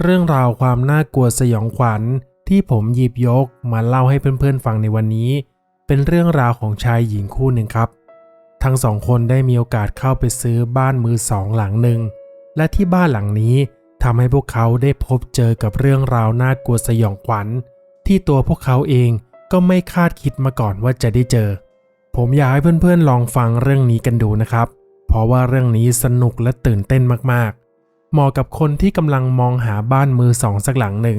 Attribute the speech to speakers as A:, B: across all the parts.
A: เรื่องราวความน่ากลัวสยองขวัญที่ผมหยิบยกมาเล่าให้เพื่อนๆฟังในวันนี้ เป็นเรื่องราวของชายหญิงคู่หนึ่งครับ ทั้งสองคนได้มีโอกาสเข้าไปซื้อบ้านมือสองหลังหนึ่ง และที่บ้านหลังนี้ทำให้พวกเขาได้พบเจอกับเรื่องราวน่ากลัวสยองขวัญ ที่ตัวพวกเขาเองก็ไม่คาดคิดมาก่อนว่าจะได้เจอ ผมอยากให้เพื่อนๆลองฟังเรื่องนี้กันดูนะครับ เพราะว่าเรื่องนี้สนุกและตื่นเต้นมากๆ เหมาะกับคนที่กำลังมองหาบ้านมือสองสักหลังหนึ่ง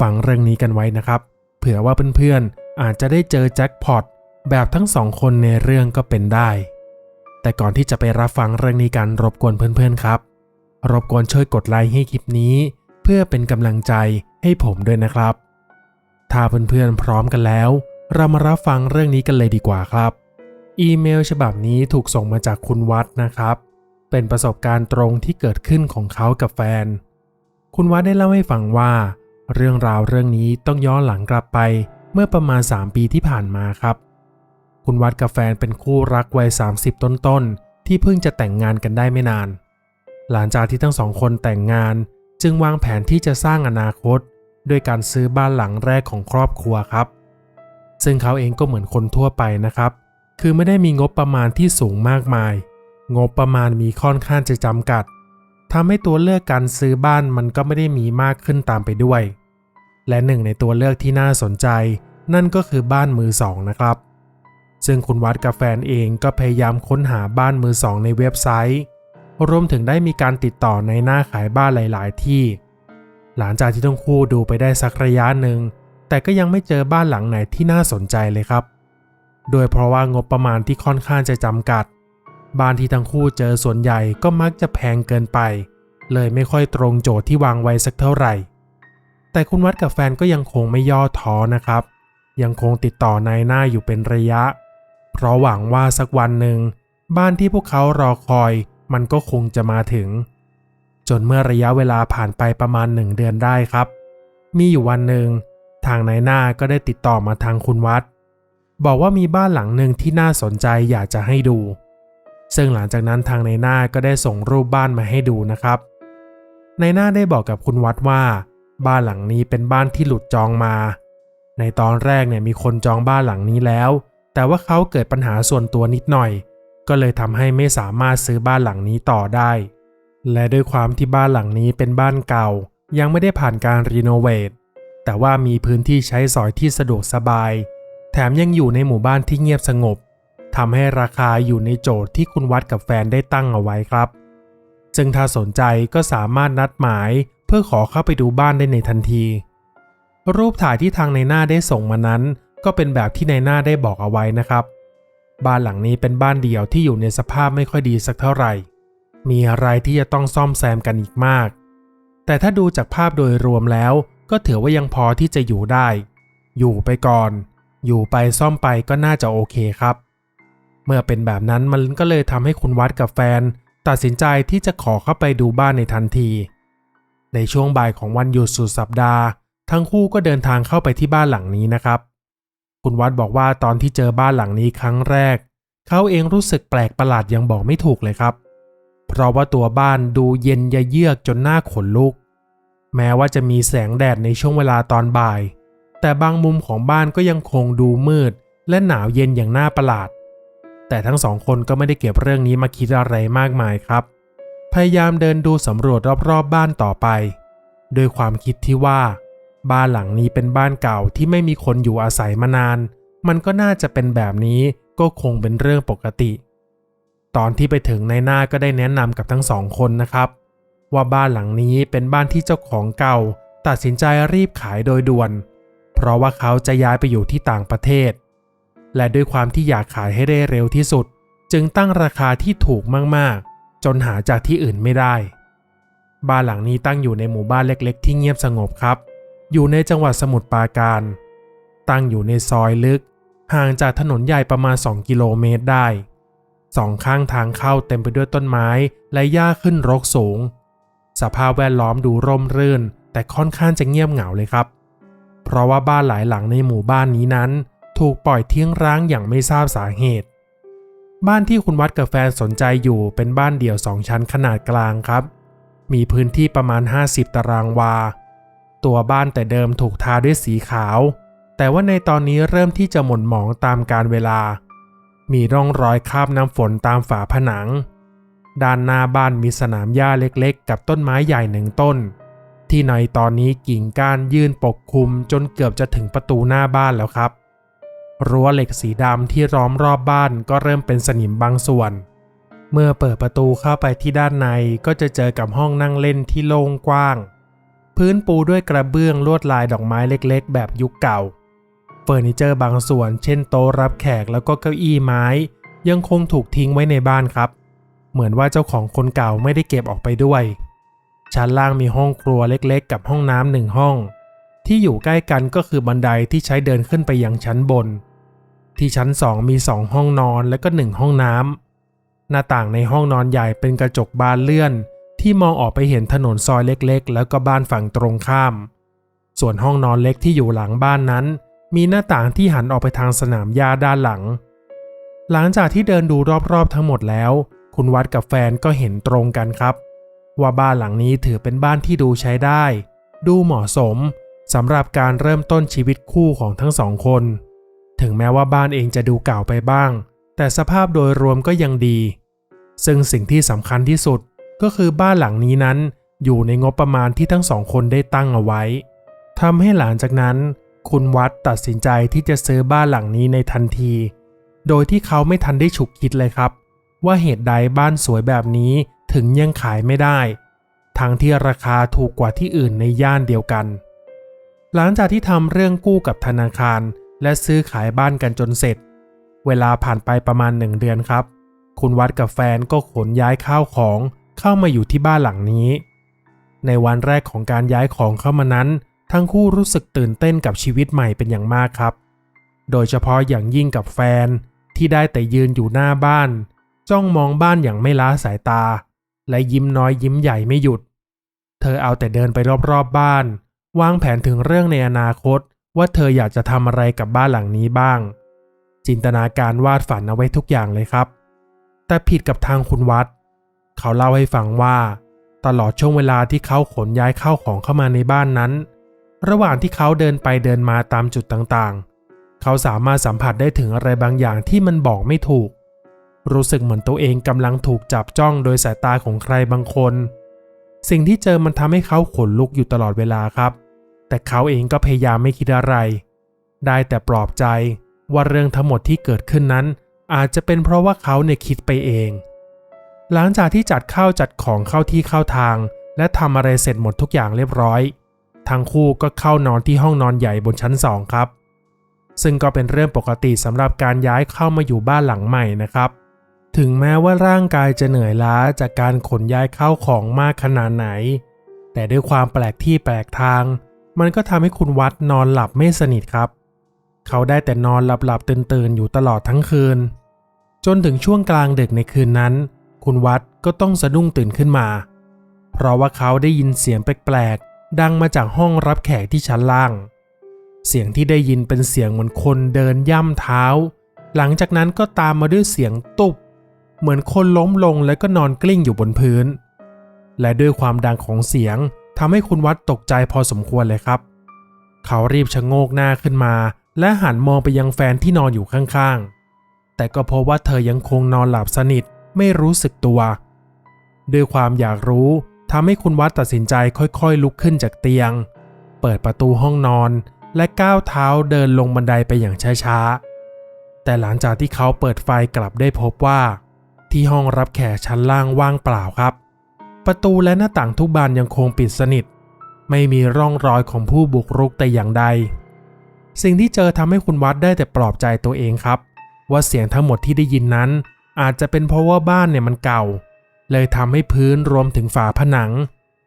A: ฟังเรื่องนี้กันไว้นะครับ เผื่อว่าเพื่อนๆอาจจะได้เจอแจ็คพอตแบบทั้งสองคนในเรื่องก็เป็นได้ แต่ก่อนที่จะไปรับฟังเรื่องนี้กันรบกวนเพื่อนๆครับ รบกวนช่วยกดไลค์ให้คลิปนี้ เพื่อเป็นกำลังใจให้ผมด้วยนะครับ ถ้าเพื่อนๆพร้อมกันแล้ว เรามารับฟังเรื่องนี้กันเลยดีกว่าครับ อีเมลฉบับนี้ถูกส่งมาจากคุณวัดนะครับ เป็นประสบการณ์ตรงที่เกิดขึ้นของเขากับแฟน คุณวัดได้เล่าให้ฟังว่า เรื่องราวเรื่องนี้ต้องย้อนหลังกลับไปเมื่อประมาณ 3 ปีที่ผ่านมาครับ คุณวัดกับแฟนเป็นคู่รักวัย 30 ต้นๆ ที่เพิ่งจะแต่งงานกันได้ไม่นาน หลังจากที่ทั้งสองคนแต่งงานจึงวางแผนที่จะสร้างอนาคต ด้วยการซื้อบ้านหลังแรกของครอบครัวครับ ซึ่งเขาเองก็เหมือนคนทั่วไปนะครับ คือไม่ได้มีงบประมาณที่สูงมากมาย งบประมาณมีค่อนข้างจะจำกัดทำให้ตัวเลือกการซื้อบ้านมันก็ไม่ได้มีมากขึ้นตามไปด้วย และหนึ่งในตัวเลือกที่น่าสนใจ นั่นก็คือบ้านมือสองนะครับ ซึ่งคุณวัดกับแฟนเองก็พยายามค้นหาบ้านมือสองในเว็บไซต์ รวมถึงได้มีการติดต่อในหน้าขายบ้านหลาย ๆ ที่ หลังจากที่ทั้งคู่ดูไปได้สักระยะหนึ่ง แต่ก็ยังไม่เจอบ้านหลังไหนที่น่าสนใจเลยครับ โดยเพราะว่างบประมาณที่ค่อนข้างจะจำกัด บ้านที่ทั้งคู่เจอส่วนใหญ่ก็มักจะแพงเกินไป เลยไม่ค่อยตรงโจทย์ที่วางไว้สักเท่าไหร่ แต่คุณวัดกับแฟนก็ยังคงไม่ย่อท้อนะครับ ยังคงติดต่อนายหน้าอยู่เป็นระยะ เพราะหวังว่าสักวันหนึ่ง บ้านที่พวกเขารอคอยมันก็คงจะมาถึง จนเมื่อระยะเวลาผ่านไปประมาณหนึ่งเดือนได้ครับ มีอยู่วันหนึ่ง ทางนายหน้าก็ได้ติดต่อมาทางคุณวัด บอกว่ามีบ้านหลังหนึ่งที่น่าสนใจอยากจะให้ดู ซึ่งหลังจากนั้นทางในหน้าก็ได้ส่งรูปบ้านมาให้ดูนะครับ ในหน้าได้บอกกับคุณวัดว่า บ้านหลังนี้เป็นบ้านที่หลุดจองมา ในตอนแรกเนี่ยมีคนจองบ้านหลังนี้แล้ว แต่ว่าเขาเกิดปัญหาส่วนตัวนิดหน่อย ก็เลยทำให้ไม่สามารถซื้อบ้านหลังนี้ต่อได้ และด้วยความที่บ้านหลังนี้เป็นบ้านเก่า ยังไม่ได้ผ่านการรีโนเวทแต่ว่ามีพื้นที่ใช้สอยที่สะดวกสบาย แถมยังอยู่ในหมู่บ้านที่เงียบสงบ ทำให้ราคาอยู่ในโจทย์ที่คุณวัดกับแฟนได้ตั้งเอาไว้ครับ ซึ่งถ้าสนใจก็สามารถนัดหมายเพื่อขอเข้าไปดูบ้านได้ในทันที รูปถ่ายที่ทางในหน้าได้ส่งมานั้น ก็เป็นแบบที่ในหน้าได้บอกเอาไว้นะครับ บ้านหลังนี้เป็นบ้านเดี่ยวที่อยู่ในสภาพไม่ค่อยดีสักเท่าไหร่ มีอะไรที่จะต้องซ่อมแซมกันอีกมาก แต่ถ้าดูจากภาพโดยรวมแล้ว ก็ถือว่ายังพอที่จะอยู่ได้ อยู่ไปก่อน อยู่ไปซ่อมไปก็น่าจะโอเคครับ เมื่อเป็นแบบนั้นมันก็เลยทำให้คุณวัดกับแฟน ตัดสินใจที่จะขอเข้าไปดูบ้านในทันที ในช่วงบ่ายของวันหยุดสุดสัปดาห์ ทั้งคู่ก็เดินทางเข้าไปที่บ้านหลังนี้นะครับ คุณวัดบอกว่าตอนที่เจอบ้านหลังนี้ครั้งแรก เขาเองรู้สึกแปลกประหลาดยังบอกไม่ถูกเลยครับ เพราะว่าตัวบ้านดูเย็นยะเยือกจนหน้าขนลุก แม้ว่าจะมีแสงแดดในช่วงเวลาตอนบ่าย แต่บางมุมของบ้านก็ยังคงดูมืด และหนาวเย็นอย่างน่าประหลาด แต่ทั้งสองคนก็ไม่ได้เก็บเรื่องนี้มาคิดอะไรมากมายครับ พยายามเดินดูสำรวจรอบๆบบ้านต่อไป โดยความคิดที่ว่า บ้านหลังนี้เป็นบ้านเก่าที่ไม่มีคนอยู่อาศัยมานาน มันก็น่าจะเป็นแบบนี้ก็คงเป็นเรื่องปกติ ตอนที่ไปถึงในหน้าก็ได้แนะนำกับทั้งสองคนนะครับ ว่าบ้านหลังนี้เป็นบ้านที่เจ้าของเก่า ตัดสินใจรีบขายโดยด่วน เพราะว่าเขาจะย้ายไปอยู่ที่ต่างประเทศ และด้วยความที่อยากขายให้ได้เร็วที่สุด จึงตั้งราคาที่ถูกมากๆ จนหาจากที่อื่นไม่ได้ บ้านหลังนี้ตั้งอยู่ในหมู่บ้านเล็ก ๆ ที่เงียบสงบครับ อยู่ในจังหวัดสมุทรปราการ ตั้งอยู่ในซอยลึก ห่างจากถนนใหญ่ประมาณ 2 กิโลเมตรได้สองข้างทางเข้าเต็มไปด้วยต้นไม้และหญ้าขึ้นรกสูง สภาพแวดล้อมดูร่มรื่น แต่ค่อนข้างจะเงียบเหงาเลยครับ เพราะว่าบ้านหลายหลังในหมู่บ้านนี้นั้น ถูกปล่อยทิ้งร้างอย่างไม่ทราบสาเหตุ บ้านที่คุณวัดกับแฟนสนใจอยู่เป็นบ้านเดี่ยวสองชั้นขนาดกลางครับ มีพื้นที่ประมาณ 50 ตารางวา ตัวบ้านแต่เดิมถูกทาด้วยสีขาว แต่ว่าในตอนนี้เริ่มที่จะหม่นหมองตามกาลเวลา มีร่องรอยคราบน้ำฝนตามฝาผนัง ด้านหน้าบ้านมีสนามหญ้าเล็กๆ กับต้นไม้ใหญ่หนึ่งต้นที่ในตอนนี้กิ่งก้านยื่นปกคลุมจนเกือบจะถึงประตูหน้าบ้านแล้วครับ รั้วเหล็กสีดำที่ล้อมรอบบ้านก็เริ่มเป็นสนิมบางส่วน เมื่อเปิดประตูเข้าไปที่ด้านในก็จะเจอกับห้องนั่งเล่นที่โล่งกว้าง พื้นปูด้วยกระเบื้องลวดลายดอกไม้เล็กๆ แบบยุคเก่า เฟอร์นิเจอร์บางส่วน เช่นโต๊ะรับแขกแล้วก็เก้าอี้ไม้ ยังคงถูกทิ้งไว้ในบ้านครับ เหมือนว่าเจ้าของคนเก่าไม่ได้เก็บออกไปด้วย ชั้นล่างมีห้องครัวเล็กๆ กับห้องน้ำหนึ่งห้อง ที่อยู่ใกล้กันก็คือบันไดที่ใช้เดินขึ้นไปยังชั้นบน ที่ชั้นสองมีสองห้องนอนและก็หนึ่งห้องน้ำหน้าต่างในห้องนอนใหญ่เป็นกระจกบานเลื่อน ที่มองออกไปเห็นถนนซอยเล็กๆ แล้วก็บ้านฝั่งตรงข้าม ส่วนห้องนอนเล็กที่อยู่หลังบ้านนั้น มีหน้าต่างที่หันออกไปทางสนามหญ้าด้านหลัง หลังจากที่เดินดูรอบๆทั้งหมดแล้ว คุณวัดกับแฟนก็เห็นตรงกันครับ ว่าบ้านหลังนี้ถือเป็นบ้านที่ดูใช้ได้ ดูเหมาะสม สำหรับการเริ่มต้นชีวิตคู่ของทั้งสองคน ถึงแม้ว่าบ้านเองจะดูเก่าไปบ้าง แต่สภาพโดยรวมก็ยังดี ซึ่งสิ่งที่สำคัญที่สุดก็คือบ้านหลังนี้นั้นอยู่ในงบประมาณที่ทั้งสองคนได้ตั้งเอาไว้ทำให้หลังจากนั้น คุณวัดตัดสินใจที่จะซื้อบ้านหลังนี้ในทันที โดยที่เขาไม่ทันได้ฉุกคิดเลยครับ ว่าเหตุใดบ้านสวยแบบนี้ถึงยังขายไม่ได้ ทั้งที่ราคาถูกกว่าที่อื่นในย่านเดียวกัน หลังจากที่ทำเรื่องกู้กับธนาคาร และซื้อขายบ้านกันจนเสร็จ เวลาผ่านไปประมาณหนึ่งเดือนครับ คุณวัดกับแฟนก็ขนย้ายข้าวของเข้ามาอยู่ที่บ้านหลังนี้ ในวันแรกของการย้ายของเข้ามานั้น ทั้งคู่รู้สึกตื่นเต้นกับชีวิตใหม่เป็นอย่างมากครับ โดยเฉพาะอย่างยิ่งกับแฟนที่ได้แต่ยืนอยู่หน้าบ้าน จ้องมองบ้านอย่างไม่ล้าสายตา และยิ้มน้อยยิ้มใหญ่ไม่หยุด เธอเอาแต่เดินไปรอบๆบบ้าน วางแผนถึงเรื่องในอนาคต ว่าเธออยากจะทำอะไรกับบ้านหลังนี้บ้าง จินตนาการวาดฝันเอาไว้ทุกอย่างเลยครับ แต่ผิดกับทางคุณวัด เขาเล่าให้ฟังว่า ตลอดช่วงเวลาที่เขาขนย้ายเข้าของเข้ามาในบ้านนั้น ระหว่างที่เขาเดินไปเดินมาตามจุดต่างๆ เขาสามารถสัมผัสได้ถึงอะไรบางอย่างที่มันบอกไม่ถูก รู้สึกเหมือนตัวเองกำลังถูกจับจ้องโดยสายตาของใครบางคน สิ่งที่เจอมันทำให้เขาขนลุกอยู่ตลอดเวลาครับ แต่เขาเองก็พยายามไม่คิดอะไร ได้แต่ปลอบใจว่าเรื่องทั้งหมดที่เกิดขึ้นนั้น อาจจะเป็นเพราะว่าเขาเนี่ยคิดไปเอง หลังจากที่จัดข้าวจัดของเข้าที่เข้าทาง และทำอะไรเสร็จหมดทุกอย่างเรียบร้อยทั้งคู่ก็เข้านอนที่ห้องนอนใหญ่บนชั้นสองครับ ซึ่งก็เป็นเรื่องปกติสำหรับการย้ายเข้ามาอยู่บ้านหลังใหม่นะครับ ถึงแม้ว่าร่างกายจะเหนื่อยล้าจากการขนย้ายเข้าของมากขนาดไหน แต่ด้วยความแปลกที่แปลกทาง มันก็ทำให้คุณวัดนอนหลับไม่สนิทครับ เขาได้แต่นอนหลับๆตื่นๆอยู่ตลอดทั้งคืน จนถึงช่วงกลางดึกในคืนนั้น คุณวัดก็ต้องสะดุ้งตื่นขึ้นมา เพราะว่าเขาได้ยินเสียงแปลกๆดังมาจากห้องรับแขกที่ชั้นล่าง เสียงที่ได้ยินเป็นเสียงเหมือนคนเดินย่ำเท้า หลังจากนั้นก็ตามมาด้วยเสียงตุบเหมือนคนล้มลงแล้วก็นอนกลิ้งอยู่บนพื้น และด้วยความดังของเสียง ทำให้คุณวัดตกใจพอสมควรเลยครับ เขารีบชะโงกหน้าขึ้นมา และหันมองไปยังแฟนที่นอนอยู่ข้างๆ แต่ก็พบว่าเธอยังคงนอนหลับสนิทไม่รู้สึกตัวด้วยความอยากรู้ทำให้คุณวัดตัดสินใจค่อยๆ ลุกขึ้นจากเตียง เปิดประตูห้องนอน และก้าวเท้าเดินลงบันไดไปอย่างช้าๆ แต่หลังจากที่เขาเปิดไฟกลับได้พบว่า ที่ห้องรับแขกชั้นล่างว่างเปล่าครับ ประตูและหน้าต่างทุกบานยังคงปิดสนิท ไม่มีร่องรอยของผู้บุกรุกแต่อย่างใด สิ่งที่เจอทำให้คุณวัดได้แต่ปลอบใจตัวเองครับ ว่าเสียงทั้งหมดที่ได้ยินนั้น อาจจะเป็นเพราะว่าบ้านเนี่ยมันเก่า เลยทำให้พื้นรวมถึงฝาผนัง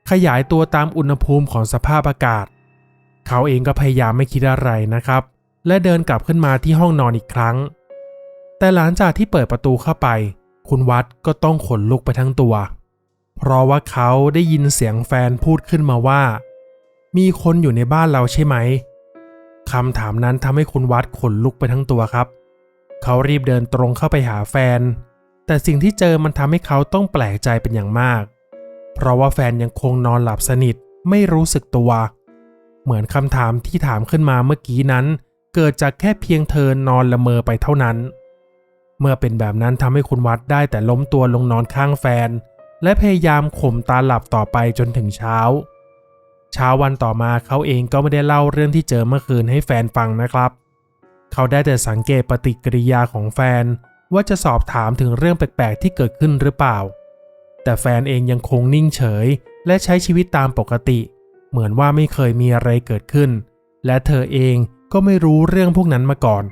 A: ขยายตัวตามอุณหภูมิของสภาพอากาศ เขาเองก็พยายามไม่คิดอะไรนะครับ และเดินกลับขึ้นมาที่ห้องนอนอีกครั้ง แต่หลังจากที่เปิดประตูเข้าไป คุณวัดก็ต้องขนลุกไปทั้งตัวเพราะว่าเขาได้ยินเสียงแฟนพูดขึ้นมาว่า มีคนอยู่ในบ้านเราใช่ไหมคำถามนั้นทำให้คุณวัดขนลุกไปทั้งตัวครับ เขารีบเดินตรงเข้าไปหาแฟน แต่สิ่งที่เจอมันทำให้เขาต้องแปลกใจเป็นอย่างมาก เพราะว่าแฟนยังคงนอนหลับสนิทไม่รู้สึกตัว เหมือนคำถามที่ถามขึ้นมาเมื่อกี้นั้น เกิดจากแค่เพียงเธอนอนละเมอไปเท่านั้น เมื่อเป็นแบบนั้นทำให้คุณวัดได้แต่ล้มตัวลงนอนข้างแฟน และพยายามข่มตาหลับต่อไปจนถึงเช้า เช้าวันต่อมาเขาเองก็ไม่ได้เล่าเรื่องที่เจอเมื่อคืนให้แฟนฟังนะครับ เขาได้แต่สังเกตปฏิกิริยาของแฟนว่าจะสอบถามถึงเรื่องแปลกๆที่เกิดขึ้นหรือเปล่า แต่แฟนเองยังคงนิ่งเฉย และใช้ชีวิตตามปกติ เหมือนว่าไม่เคยมีอะไรเกิดขึ้น และเธอเองก็ไม่รู้เรื่องพวกนั้นมาก่อน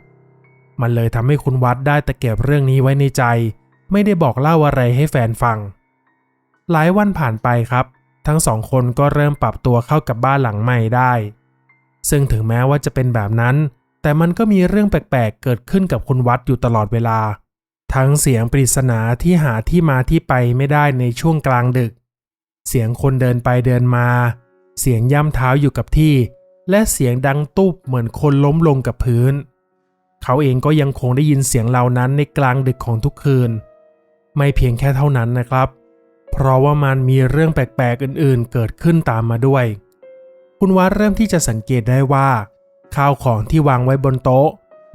A: มันเลยทำให้คุณวัดได้แต่เก็บเรื่องนี้ไว้ในใจ ไม่ได้บอกเล่าอะไรให้แฟนฟัง หลายวันผ่านไปครับ ทั้งสองคนก็เริ่มปรับตัวเข้ากับบ้านหลังใหม่ได้ ซึ่งถึงแม้ว่าจะเป็นแบบนั้น แต่มันก็มีเรื่องแปลกๆ เกิดขึ้นกับคุณวัดอยู่ตลอดเวลา ทั้งเสียงปริศนาที่หาที่มาที่ไปไม่ได้ในช่วงกลางดึก เสียงคนเดินไปเดินมา เสียงย่ำเท้าอยู่กับที่ และเสียงดังตุบเหมือนคนล้มลงกับพื้น เขาเองก็ยังคงได้ยินเสียงเหล่านั้นในกลางดึกของทุกคืน ไม่เพียงแค่เท่านั้นนะครับเพราะว่ามันมีเรื่องแปลกๆอื่นๆ เกิดขึ้นตามมาด้วย คุณวัดเริ่มที่จะสังเกตได้ว่า ข้าวของที่วางไว้บนโต๊ะ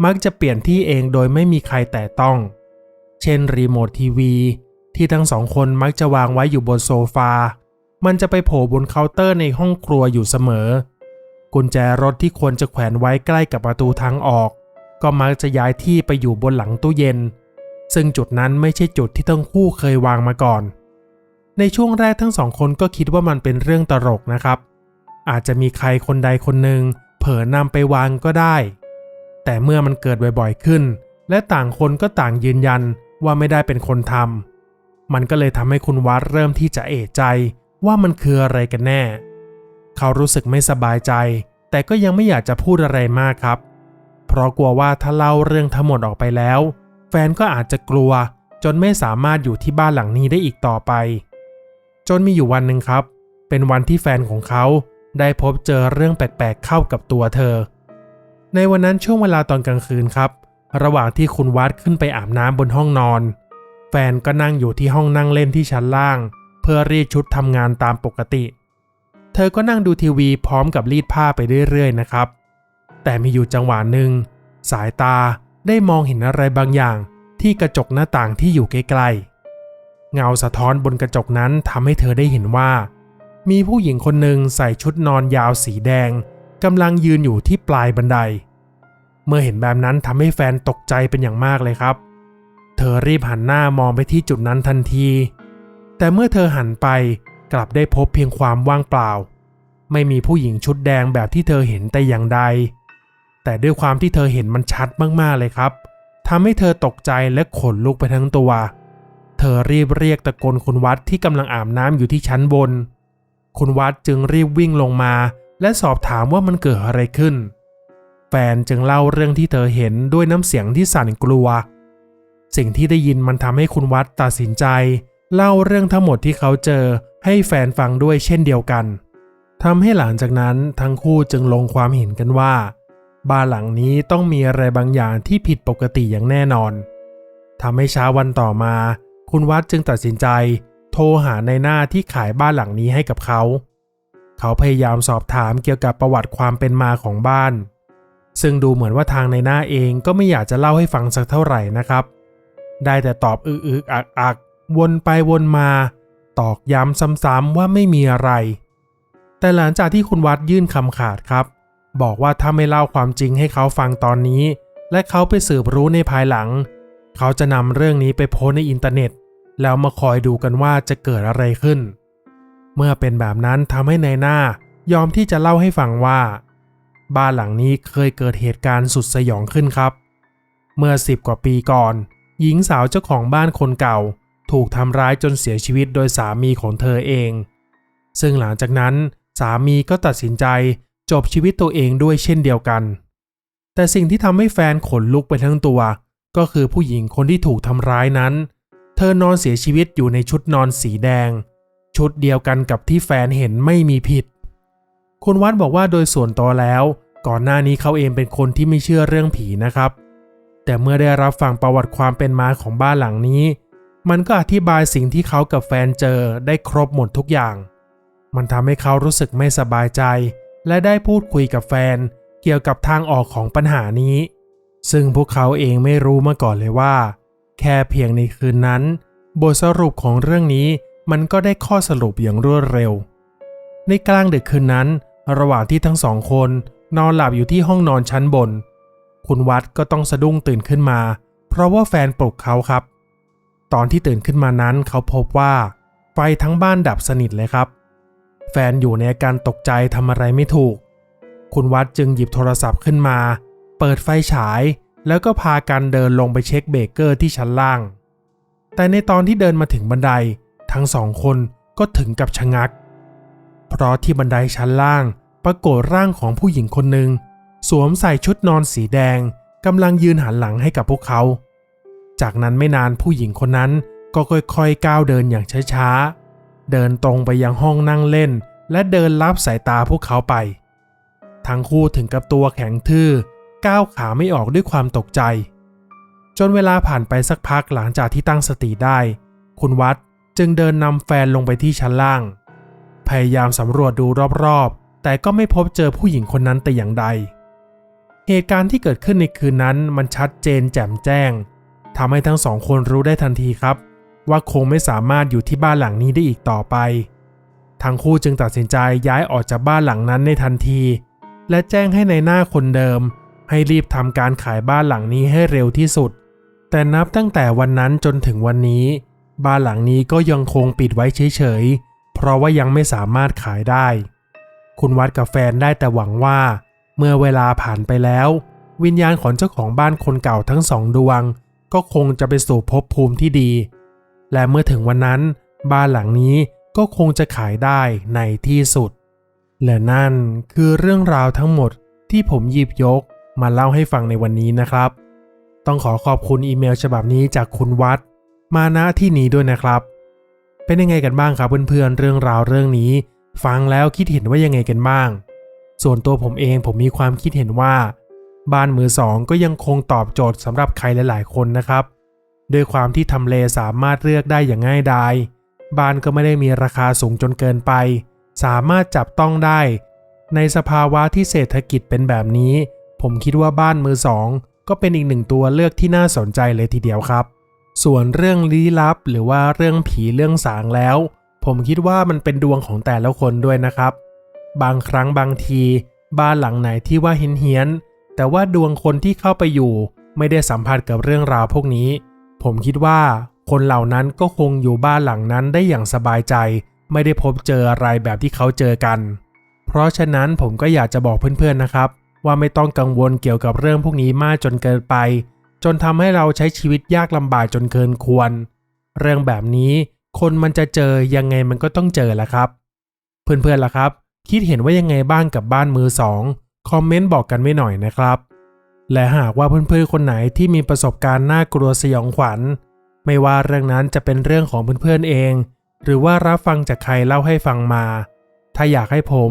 A: มักจะเปลี่ยนที่เองโดยไม่มีใครแตะต้อง เช่นรีโมททีวีที่ทั้งสองคนมักจะวางไว้อยู่บนโซฟา มันจะไปโผล่บนเคาน์เตอร์ในห้องครัวอยู่เสมอ กุญแจรถที่ควรจะแขวนไว้ใกล้กับประตูทางออก ก็มักจะย้ายที่ไปอยู่บนหลังตู้เย็น ซึ่งจุดนั้นไม่ใช่จุดที่ทั้งคู่เคยวางมาก่อน ในช่วงแรกทั้งสองคนก็คิดว่ามันเป็นเรื่องตลกนะครับ อาจจะมีใครคนใดคนหนึ่งเผลอนำไปวางก็ได้ แต่เมื่อมันเกิดบ่อยๆขึ้น และต่างคนก็ต่างยืนยันว่าไม่ได้เป็นคนทำมันก็เลยทำให้คุณวัดเริ่มที่จะเอะใจว่ามันคืออะไรกันแน่ เขารู้สึกไม่สบายใจ แต่ก็ยังไม่อยากจะพูดอะไรมากครับ เพราะกลัวว่าถ้าเล่าเรื่องทั้งหมดออกไปแล้ว แฟนก็อาจจะกลัวจนไม่สามารถอยู่ที่บ้านหลังนี้ได้อีกต่อไป จนมีอยู่วันหนึ่งครับ เป็นวันที่แฟนของเขาได้พบเจอเรื่องแปลกๆเข้ากับตัวเธอ ในวันนั้นช่วงเวลาตอนกลางคืนครับ ระหว่างที่คุณวัดขึ้นไปอาบน้ำบนห้องนอน แฟนก็นั่งอยู่ที่ห้องนั่งเล่นที่ชั้นล่าง เพื่อรีดชุดทำงานตามปกติ เธอก็นั่งดูทีวีพร้อมกับรีดผ้าไปเรื่อยๆนะครับ แต่มีอยู่จังหวะหนึ่งสายตาได้มองเห็นอะไรบางอย่างที่กระจกหน้าต่างที่อยู่ใกล้ๆ เงาสะท้อนบนกระจกนั้นทำให้เธอได้เห็นว่า มีผู้หญิงคนหนึ่งใส่ชุดนอนยาวสีแดงกำลังยืนอยู่ที่ปลายบันได เมื่อเห็นแบบนั้นทำให้แฟนตกใจเป็นอย่างมากเลยครับ เธอรีบหันหน้ามองไปที่จุดนั้นทันที แต่เมื่อเธอหันไปกลับได้พบเพียงความว่างเปล่า ไม่มีผู้หญิงชุดแดงแบบที่เธอเห็นแต่อย่างใด แต่ด้วยความที่เธอเห็นมันชัดมากๆเลยครับทำให้เธอตกใจและขนลุกไปทั้งตัวเธอรีบเรียกตะโกนคุณวัดที่กำลังอาบน้ำอยู่ที่ชั้นบน คุณวัดจึงรีบวิ่งลงมา และสอบถามว่ามันเกิดอะไรขึ้น แฟนจึงเล่าเรื่องที่เธอเห็นด้วยน้ำเสียงที่สั่นกลัว สิ่งที่ได้ยินมันทำให้คุณวัดตัดสินใจ เล่าเรื่องทั้งหมดที่เขาเจอให้แฟนฟังด้วยเช่นเดียวกันทำให้หลังจากนั้นทั้งคู่จึงลงความเห็นกันว่า บ้านหลังนี้ต้องมีอะไรบางอย่างที่ผิดปกติอย่างแน่นอนทำให้เช้าวันต่อมา คุณวัดจึงตัดสินใจ โทรหาในหน้าที่ขายบ้านหลังนี้ให้กับเขา เขาพยายามสอบถามเกี่ยวกับประวัติความเป็นมาของบ้าน ซึ่งดูเหมือนว่าทางในหน้าเองก็ไม่อยากจะเล่าให้ฟังสักเท่าไหร่นะครับ ได้แต่ตอบอึกๆอักๆวนไปวนมา ตอกย้ำซ้ำๆว่าไม่มีอะไร แต่หลังจากที่คุณวัดยื่นคำขาดครับ บอกว่าถ้าไม่เล่าความจริงให้เขาฟังตอนนี้ และเขาไปสืบรู้ในภายหลัง เขาจะนำเรื่องนี้ไปโพสในอินเทอร์เน็ต แล้วมาคอยดูกันว่าจะเกิดอะไรขึ้น เมื่อเป็นแบบนั้นทำให้นายหน้ายอมที่จะเล่าให้ฟังว่า บ้านหลังนี้เคยเกิดเหตุการณ์สุดสยองขึ้นครับ เมื่อสิบกว่าปีก่อน หญิงสาวเจ้าของบ้านคนเก่า ถูกทำร้ายจนเสียชีวิตโดยสามีของเธอเอง ซึ่งหลังจากนั้นสามีก็ตัดสินใจจบชีวิตตัวเองด้วยเช่นเดียวกัน แต่สิ่งที่ทำให้แฟนขนลุกไปทั้งตัว ก็คือผู้หญิงคนที่ถูกทำร้ายนั้น ธอนอนเสียชีวิตอยู่ในชุดนอนสีแดง ชุดเดียวกันกับที่แฟนเห็นไม่มีผิด คุณวัดบอกว่าโดยส่วนตัวแล้ว ก่อนหน้านี้เขาเองเป็นคนที่ไม่เชื่อเรื่องผีนะครับ แต่เมื่อได้รับฟังประวัติความเป็นมาของบ้านหลังนี้ มันก็อธิบายสิ่งที่เขากับแฟนเจอได้ครบหมดทุกอย่าง มันทำให้เขารู้สึกไม่สบายใจ และได้พูดคุยกับแฟน เกี่ยวกับทางออกของปัญหานี้ ซึ่งพวกเขาเองไม่รู้มาก่อนเลยว่า แค่เพียงในคืนนั้น บทสรุปของเรื่องนี้มันก็ได้ข้อสรุปอย่างรวดเร็ว ในกลางดึกคืนนั้น ระหว่างที่ทั้งสองคนนอนหลับอยู่ที่ห้องนอนชั้นบน คุณวัดก็ต้องสะดุ้งตื่นขึ้นมา เพราะว่าแฟนปลุกเขาครับ ตอนที่ตื่นขึ้นมานั้นเขาพบว่า ไฟทั้งบ้านดับสนิทเลยครับ แฟนอยู่ในอาการตกใจทำอะไรไม่ถูก คุณวัดจึงหยิบโทรศัพท์ขึ้นมา เปิดไฟฉาย แล้วก็พากันเดินลงไปเช็คเบเกอร์ที่ชั้นล่าง แต่ในตอนที่เดินมาถึงบันไดทั้งสองคนก็ถึงกับชะงัก เพราะที่บันไดชั้นล่างปรากฏร่างของผู้หญิงคนหนึ่งสวมใส่ชุดนอนสีแดงกำลังยืนหันหลังให้กับพวกเขา จากนั้นไม่นานผู้หญิงคนนั้นก็ค่อยๆก้าวเดินอย่างช้าๆ เดินตรงไปยังห้องนั่งเล่น และเดินลับสายตาพวกเขาไป ทั้งคู่ถึงกับตัวแข็งทื่อ ก้าวขาไม่ออกด้วยความตกใจ จนเวลาผ่านไปสักพักหลังจากที่ตั้งสติได้ คุณวัดจึงเดินนำแฟนลงไปที่ชั้นล่าง พยายามสำรวจดูรอบๆ แต่ก็ไม่พบเจอผู้หญิงคนนั้นแต่อย่างใด เหตุการณ์ที่เกิดขึ้นในคืนนั้นมันชัดเจนแจ่มแจ้งทำให้ทั้งสองคนรู้ได้ทันทีครับ ว่าคงไม่สามารถอยู่ที่บ้านหลังนี้ได้อีกต่อไป ทั้งคู่จึงตัดสินใจย้ายออกจากบ้านหลังนั้นในทันที และแจ้งให้ในายหน้าคนเดิม ให้รีบทำการขายบ้านหลังนี้ให้เร็วที่สุด แต่นับตั้งแต่วันนั้นจนถึงวันนี้ บ้านหลังนี้ก็ยังคงปิดไว้เฉยๆ เพราะว่ายังไม่สามารถขายได้ คุณวัดกับแฟนได้แต่หวังว่า เมื่อเวลาผ่านไปแล้ว วิญญาณของเจ้าของบ้านคนเก่าทั้งสองดวง ก็คงจะไปสู่ภพภูมิที่ดี และเมื่อถึงวันนั้น บ้านหลังนี้ก็คงจะขายได้ในที่สุด และนั่นคือเรื่องราวทั้งหมดที่ผมหยิบยก มาเล่าให้ฟังในวันนี้นะครับ ต้องขอขอบคุณอีเมลฉบับนี้จากคุณวัด มาณที่นี้ด้วยนะครับ เป็นยังไงกันบ้างครับเพื่อนๆเรื่องราวเรื่องนี้ ฟังแล้วคิดเห็นว่ายังไงกันบ้าง ส่วนตัวผมเองผมมีความคิดเห็นว่า บ้านมือสองก็ยังคงตอบโจทย์สำหรับใครหลายๆ คนนะครับด้วยความที่ทำเลสามารถเลือกได้อย่างง่ายดายบ้านก็ไม่ได้มีราคาสูงจนเกินไป สามารถจับต้องได้ ในสภาวะที่เศรษฐกิจเป็นแบบนี้ ผมคิดว่าบ้านมือสองก็เป็นอีกหนึ่งตัวเลือกที่น่าสนใจเลยทีเดียวครับ ส่วนเรื่องลี้ลับหรือว่าเรื่องผีเรื่องสางแล้ว ผมคิดว่ามันเป็นดวงของแต่ละคนด้วยนะครับ บางครั้งบางทีบ้านหลังไหนที่ว่าเฮี้ยนๆแต่ว่าดวงคนที่เข้าไปอยู่ ไม่ได้สัมผัสกับเรื่องราวพวกนี้ ผมคิดว่าคนเหล่านั้นก็คงอยู่บ้านหลังนั้นได้อย่างสบายใจ ไม่ได้พบเจออะไรแบบที่เขาเจอกัน เพราะฉะนั้นผมก็อยากจะบอกเพื่อนๆนะครับ ว่าไม่ต้องกังวลเกี่ยวกับเรื่องพวกนี้มากจนเกินไป จนทำให้เราใช้ชีวิตยากลำบากจนเกินควร เรื่องแบบนี้คนมันจะเจอยังไงมันก็ต้องเจอแหละครับ เพื่อนๆล่ะครับ คิดเห็นว่ายังไงบ้างกับบ้านมือสองคอมเมนต์บอกกันไว้หน่อยนะครับ และหากว่าเพื่อนๆคนไหนที่มีประสบการณ์น่ากลัวสยองขวัญ ไม่ว่าเรื่องนั้นจะเป็นเรื่องของเพื่อนๆเอง หรือว่ารับฟังจากใครเล่าให้ฟังมา ถ้าอยากให้ผม